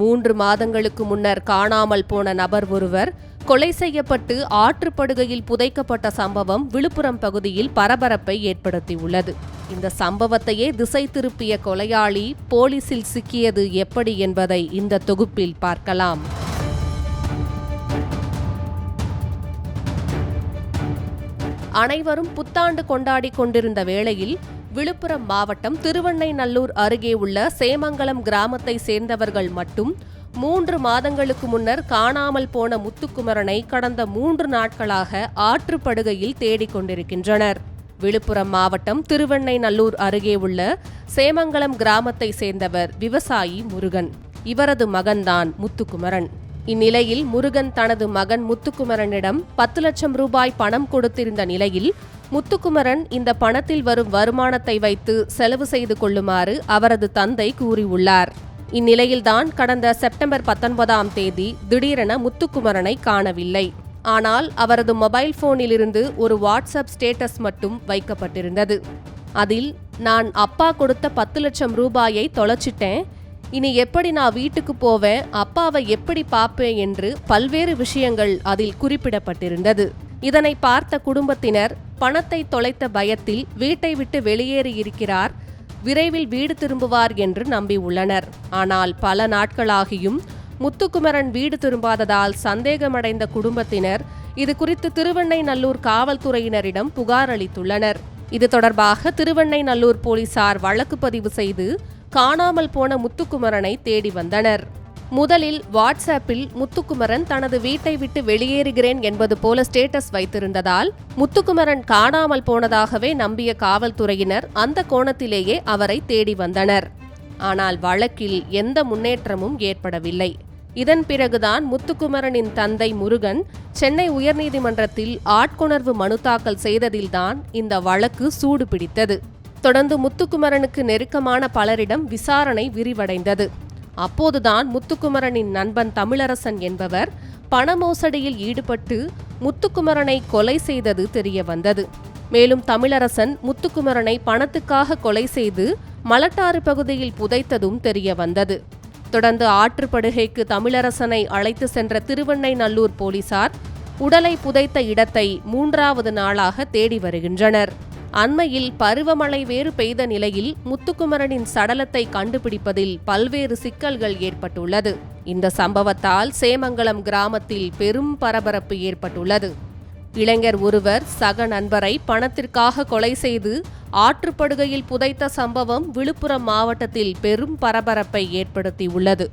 மூன்று மாதங்களுக்கு முன்னர் காணாமல் போன நபர் ஒருவர் கொலை செய்யப்பட்டு ஆற்றுப்படுகையில் புதைக்கப்பட்ட சம்பவம் விழுப்புரம் பகுதியில் பரபரப்பை ஏற்படுத்தியுள்ளது. இந்த சம்பவத்தையே திசை திருப்பிய கொலையாளி போலீசில் சிக்கியது எப்படி என்பதை இந்த தொகுப்பில் பார்க்கலாம். அனைவரும் புத்தாண்டு கொண்டாடி கொண்டிருந்த வேளையில் விழுப்புரம் மாவட்டம் திருவண்ணைநல்லூர் அருகே உள்ள சேமங்கலம் கிராமத்தை சேர்ந்தவர்கள் மட்டும் மூன்று மாதங்களுக்கு முன்னர் காணாமல் போன முத்துக்குமரனை கடந்த மூன்று நாட்களாக ஆற்றுப்படுகையில் தேடிக் கொண்டிருக்கின்றனர். விழுப்புரம் மாவட்டம் திருவண்ணைநல்லூர் அருகே உள்ள சேமங்கலம் கிராமத்தை சேர்ந்தவர் விவசாயி முருகன். இவரது மகன்தான் முத்துக்குமரன். இந்நிலையில் முருகன் தனது மகன் முத்துக்குமரனிடம் பத்து லட்சம் ரூபாய் பணம் கொடுத்திருந்த நிலையில் முத்துக்குமரன் இந்த பணத்தில் வரும் வருமானத்தை வைத்து செலவு செய்து கொள்ளுமாறு அவரது தந்தை கூறியுள்ளார். இந்நிலையில்தான் கடந்த செப்டம்பர் பத்தொன்பதாம் தேதி திடீரென முத்துக்குமரனை காணவில்லை. ஆனால் அவரது மொபைல் போனிலிருந்து ஒரு வாட்ஸ்அப் ஸ்டேட்டஸ் மட்டும் வைக்கப்பட்டிருந்தது. அதில் நான் அப்பா கொடுத்த பத்து லட்சம் ரூபாயை தொலைச்சிட்டேன். இனி எப்படி நான் வீட்டுக்கு போவேன் அப்பாவை எப்படி பார்ப்பேன் என்று பல்வேறு விஷயங்கள் அதில் குறிப்பிடப்பட்டிருந்தது. இதனை பார்த்த குடும்பத்தினர் பணத்தை தொலைத்த பயத்தில் வீட்டை விட்டு வெளியேறி இருக்கிறார் விரைவில் வீடு திரும்புவார் என்று நம்பியுள்ளனர் ஆனால் பல நாட்களாகியும் முத்துக்குமரன் வீடு திரும்பாததால் சந்தேகமடைந்த குடும்பத்தினர் இது குறித்து திருவெண்ணைநல்லூர் காவல்துறையினரிடம் புகார் அளித்துள்ளனர். இது தொடர்பாக திருவெண்ணைநல்லூர் போலீசார் வழக்கு பதிவு செய்து காணாமல் போன முத்துக்குமரனை தேடி வந்தனர். முதலில் வாட்ஸ்அப்பில் முத்துக்குமரன் தனது வீட்டை விட்டு வெளியேறுகிறேன் என்பது போல ஸ்டேட்டஸ் வைத்திருந்ததால் முத்துக்குமரன் காணாமல் போனதாகவே நம்பிய காவல்துறையினர் அந்த கோணத்திலேயே அவரை தேடி வந்தனர். ஆனால் வழக்கில் எந்த முன்னேற்றமும் ஏற்படவில்லை. இதன் பிறகுதான் முத்துக்குமரனின் தந்தை முருகன் சென்னை உயர்நீதிமன்றத்தில் ஆட்கொணர்வு மனு தாக்கல் செய்ததில்தான் இந்த வழக்கு சூடு பிடித்தது தொடர்ந்து முத்துக்குமரனுக்கு நெருக்கமான பலரிடம் விசாரணை விரிவடைந்தது. அப்போதுதான் முத்துக்குமரனின் நண்பன் தமிழரசன் என்பவர் பண மோசடியில் ஈடுபட்டு முத்துக்குமரனை கொலை செய்தது தெரிய வந்தது மேலும் தமிழரசன் முத்துக்குமரனை பணத்துக்காக கொலை செய்து மலட்டாறு பகுதியில் புதைத்ததும் தெரிய வந்தது தொடர்ந்து ஆற்றுப்படுகைக்கு தமிழரசனை அழைத்து சென்ற திருவெண்ணைநல்லூர் போலீசார் உடலை புதைத்த இடத்தை மூன்றாவது நாளாக தேடி வருகின்றனர். அண்மையில் பருவமழை வேறு பெய்த நிலையில் முத்துக்குமரனின் சடலத்தை கண்டுபிடிப்பதில் பல்வேறு சிக்கல்கள் ஏற்பட்டுள்ளது. இந்த சம்பவத்தால் சேமங்கலம் கிராமத்தில் பெரும் பரபரப்பு ஏற்பட்டுள்ளது. இளைஞர் ஒருவர் சக நண்பரை பணத்திற்காக கொலை செய்து ஆற்றுப்படுகையில் புதைத்த சம்பவம் விழுப்புரம் மாவட்டத்தில் பெரும் பரபரப்பை ஏற்படுத்தியுள்ளது.